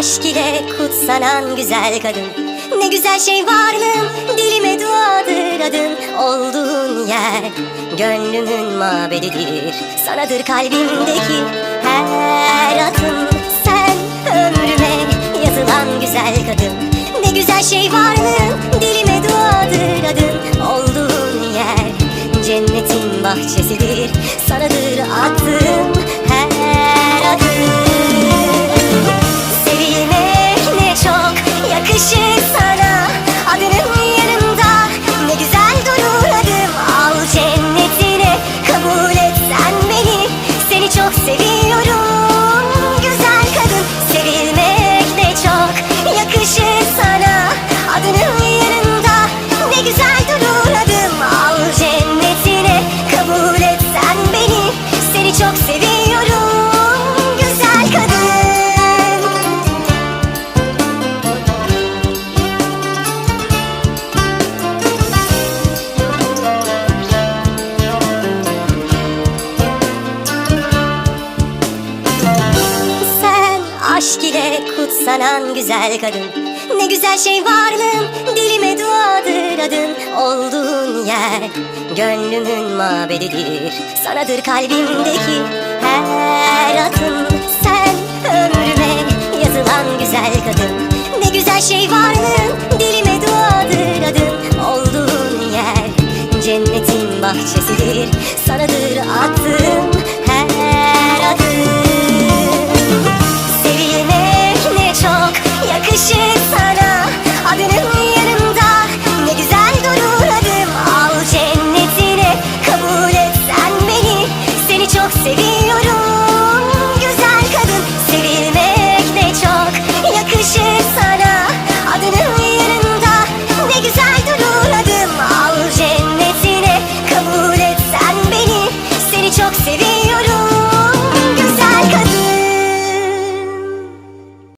Aşk ile kutsanan güzel kadın. Ne güzel şey varlığın dilime duadır adın. Olduğun yer gönlümün mabedidir. Sanadır kalbimdeki her yazılan güzel kadın. Ne güzel şey varlığın dilime duadır adın Olduğun yer cennetin bahçesidir. Sanadır attığım çok seviyorum. Güzel kadın. Sen aşk ile kutsanan güzel kadın. Ne güzel şey varlığın dilime duadır adın. Olduğun yer gönlümün mabedidir. Sanadır kalbimdeki her atım. Sen ömrüme yazılan güzel kadın. Ne güzel şey varlığın dilime duadır adın. Olduğun yer cennetin bahçesidir. Sanadır attığım her adım. Sevilmek ne çok yakışır sana